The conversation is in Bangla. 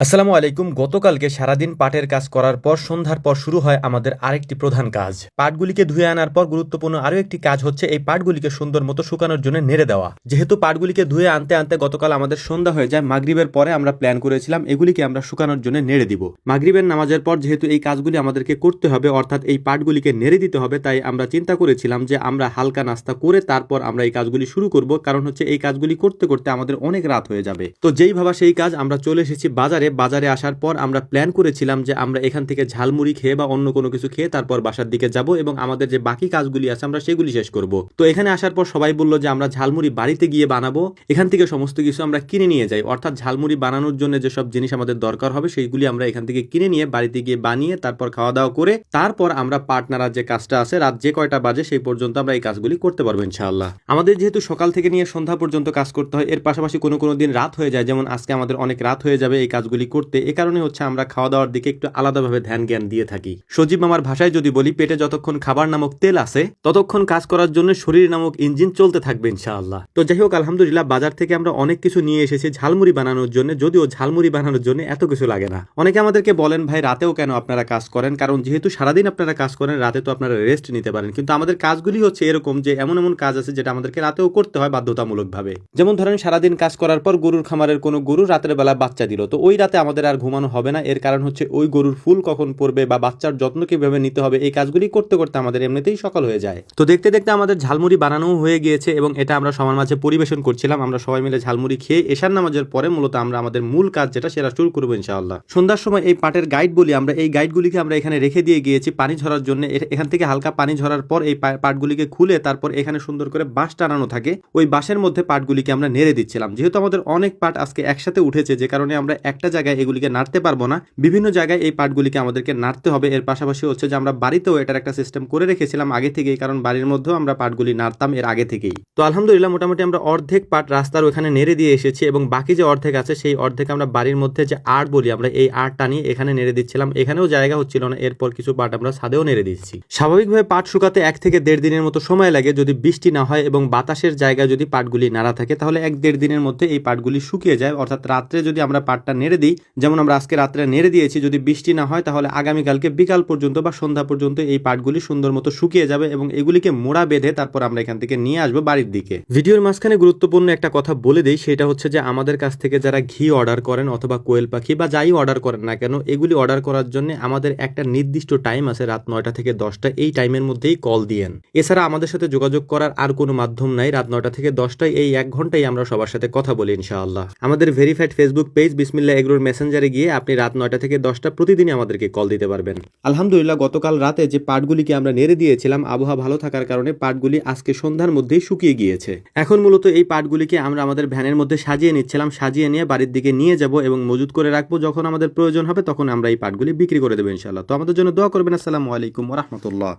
আসসালামু আলাইকুম। গতকালকে সারাদিন পাটের কাজ করার পর সন্ধ্যার পর শুরু হয় আমাদের আরেকটি প্রধান কাজ। পাটগুলিকে ধুয়ে আনার পর গুরুত্বপূর্ণ আরও একটি কাজ হচ্ছে এই পাটগুলিকে সুন্দর মতো শুকানোর জন্য নেড়ে দেওয়া। যেহেতু পাটগুলিকে ধুয়ে আনতে আনতে গতকাল আমাদের সন্ধ্যা হয়ে যায়, মাগরিবের পরে আমরা প্ল্যান করেছিলাম এগুলিকে আমরা শুকানোর জন্য নেড়ে দিব। মাগরিবের নামাজের পর যেহেতু এই কাজগুলি আমাদেরকে করতে হবে, অর্থাৎ এই পাটগুলিকে নেড়ে দিতে হবে, তাই আমরা চিন্তা করেছিলাম যে আমরা হালকা নাস্তা করে তারপর আমরা এই কাজগুলি শুরু করব। কারণ হচ্ছে এই কাজগুলি করতে করতে আমাদের অনেক রাত হয়ে যাবে। তো যেই ভাবা সেই কাজ, আমরা চলে এসেছি বাজারে বাজারে আসার পর আমরা প্ল্যান করেছিলাম যে আমরা এখান থেকে ঝালমুড়ি খেয়ে বা অন্য কোনো কিছু খেয়ে তারপর বাসার দিকে যাব এবং আমাদের যে বাকি কাজগুলি আছে আমরা সেগুলি শেষ করব। তো এখানে আসার পর সবাই বলল যে আমরা ঝালমুড়ি বাড়িতে গিয়ে বানাবো। এখান থেকে সমস্ত কিছু আমরা কিনে নিয়ে যাই। অর্থাৎ ঝালমুড়ি বানানোর জন্য যেসব জিনিস আমাদের দরকার হবে সেইগুলি আমরা এখান থেকে কিনে নিয়ে বাড়িতে গিয়ে বানিয়ে তারপর খাওয়া দাওয়া করে তারপর আমরা পার্টনাররা যে কাজটা আছে রাত যে কয়টা বাজে সেই পর্যন্ত আমরা এই কাজগুলি করতে পারব ইনশাআল্লাহ। আমাদের যেহেতু সকাল থেকে নিয়ে সন্ধ্যা পর্যন্ত কাজ করতে হয়, এর পাশাপাশি কোনো কোনো দিন রাত হয়ে যায়। যেমন আজকে আমাদের অনেক রাত হয়ে যাবে, এই কাজগুলি করতে, এ কারণে হচ্ছে আমরা খাওয়া দাওয়ার দিকে একটু আলাদাভাবে ধ্যান জ্ঞান দিয়ে থাকি। সজীব আমার ভাষায় যদি বলি, পেটে যতক্ষণ খাবার নামক তেল আছে, ততক্ষণ কাজ করার জন্য শরীর নামক ইঞ্জিন চলতে থাকবে, ইনশাআল্লাহ। তো যাই হোক, আলহামদুলিল্লাহ, বাজার থেকে আমরা অনেক কিছু নিয়ে এসেছি ঝালমুড়ি বানানোর জন্য, যদিও ঝালমুড়ি বানানোর জন্য এত কিছু লাগে না। অনেকে আমাদেরকে বলেন, ভাই, রাতেও কেন আপনারা কাজ করেন? কারণ যেহেতু সারাদিন আপনারা কাজ করেন, রাতে তো আপনারা রেস্ট নিতে পারেন। কিন্তু আমাদের কাজগুলি হচ্ছে এরকম যে, এমন এমন কাজ আছে যেটা আমাদেরকে রাতেও করতে হয় বাধ্যতামূলকভাবে। যেমন ধরেন, সারাদিন কাজ করার পর গরুর খামারের কোনো গরু রাতের বেলা বাচ্চা দিল, তো ওই রাতে আমাদের আর ঘুমানো হবে না। এর কারণ হচ্ছে ওই গরুর ফুল কখন পড়বে বা বাচ্চার যত্ন কীভাবে নিতে হবে, এই কাজগুলি করতে করতে আমাদের এমনিতেই সকাল হয়ে যায়। তো দেখতে দেখতে আমাদের ঝালমুড়ি বানানো হয়ে গিয়েছে এবং এটা আমরা সবার মাঝে পরিবেশন করছিলাম। আমরা সবাই মিলে ঝালমুড়ি খেয়ে এশার নামাজের পরে মূলত আমরা আমাদের মূল কাজ যেটা সেটা শুরু করব ইনশাআল্লাহ। সন্ধ্যার সময় এই পাটের গাইড বলি আমরা। এই গাইডগুলিকে আমরা এখানে রেখে দিয়ে গিয়েছি পানি ঝরার জন্য। এখান থেকে হালকা পানি ঝরার পর এই পাটগুলিকে খুলে তারপর এখানে সুন্দর করে বাঁশ টানানো থাকে। ওই বাঁশের মধ্যে পাটগুলিকে আমরা নেড়ে দিচ্ছিলাম। যেহেতু আমাদের অনেক পাট আজকে একসাথে উঠেছে, যে কারণে আমরা একটা জায়গায় এগুলিকে নাড়তে পারব না। বিভিন্ন জায়গায় এই পাটগুলিকে আমাদেরকে নাড়তে হবে। এর পাশাপাশি হচ্ছে যে আমরা বাড়িতেও এটার একটা সিস্টেম করে রেখেছিলাম আগে থেকেই, কারণ বাড়ির মধ্যেও আমরা পাটগুলি নাড়তাম এর আগে থেকেই। তো আলহামদুলিল্লাহ, মোটামুটি আমরা অর্ধেক পাট রাস্তার ওখানে নেড়ে দিয়ে এসেছি এবং বাকি যে অর্ধেক আছে, সেই অর্ধেক আমরা বাড়ির মধ্যে যে আর্ট বলি, আমরা এই আট টানি এখানে নেড়ে দিচ্ছিলাম। এখানেও জায়গা হচ্ছিল না, এরপর কিছু পাট আমরা ছাদেও নেড়ে দিচ্ছি। স্বাভাবিকভাবে পাট শুকাতে এক থেকে দেড় দিনের মতো সময় লাগে। যদি বৃষ্টি না হয় এবং বাতাসের জায়গায় যদি পাটগুলি নাড়া থাকে, তাহলে এক দেড় দিনের মধ্যে এই পাটগুলি শুকিয়ে যায়। অর্থাৎ রাত্রে যদি আমরা পাটটা নেড়ে দিই যেমন আমরা আজকে রাত্রে নেড়ে দিয়েছি, যদি বৃষ্টি না হয় তাহলে আগামীকালকে বিকাল পর্যন্ত বা সন্ধ্যা পর্যন্ত এই পাটগুলি সুন্দর মতো শুকিয়ে যাবে এবং এগুলিকে মোড়া বেঁধে তারপর আমরা এখান থেকে নিয়ে আসব বাড়ির দিকে। ভিডিওর মাঝখানে গুরুত্বপূর্ণ একটা কথা বলে দিই, সেটা হচ্ছে যে আমাদের কাছ থেকে যারা ঘি অর্ডার করেন অথবা কোয়েল পাখি বা যাই অর্ডার করেন না কেন, এগুলি অর্ডার করার জন্য আমাদের একটা নির্দিষ্ট টাইম আছে রাত নয়টা থেকে দশটা, এই টাইমের মধ্যেই কল দিয়েন। এছাড়া আমাদের সাথে যোগাযোগ করার আর কোনো মাধ্যম নাই, রাত নয়টা থেকে দশটায় এই এক ঘন্টায় আমরা সবার সাথে কথা বলি ইনশাআল্লাহ। আমাদের ভেরিফাইড ফেসবুক পেজ বিসমিল্লা এগ্রোর মেসেঞ্জারে গিয়ে আপনি রাত নয়টা থেকে দশটা প্রতিদিনই আমাদেরকে কল দিতে পারবেন। আলহামদুলিল্লাহ, গতকাল রাতে যে পাটগুলিকে আমরা নেড়ে দিয়েছিলাম, আবহাওয়া ভালো থাকার কারণে পাটগুলি আজকে সন্ধ্যার মধ্যেই শুকিয়ে গিয়েছে। এখন মূলত এই পাটগুলিকে আমরা আমাদের ভ্যানের মধ্যে সাজিয়ে নিচ্ছিলাম, সাজিয়ে নিয়ে বাড়ির দিকে নিয়ে যাব এবং মজুত করে রাখব। যখন আমাদের প্রয়োজন হবে, তখন আমরা এই পাটগুলি বিক্রি করে দেবো ইনশাআল্লাহ। তো আমাদের জন্য দোয়া করবেন। আসসালামু আলাইকুম রহমতুল্লাহ।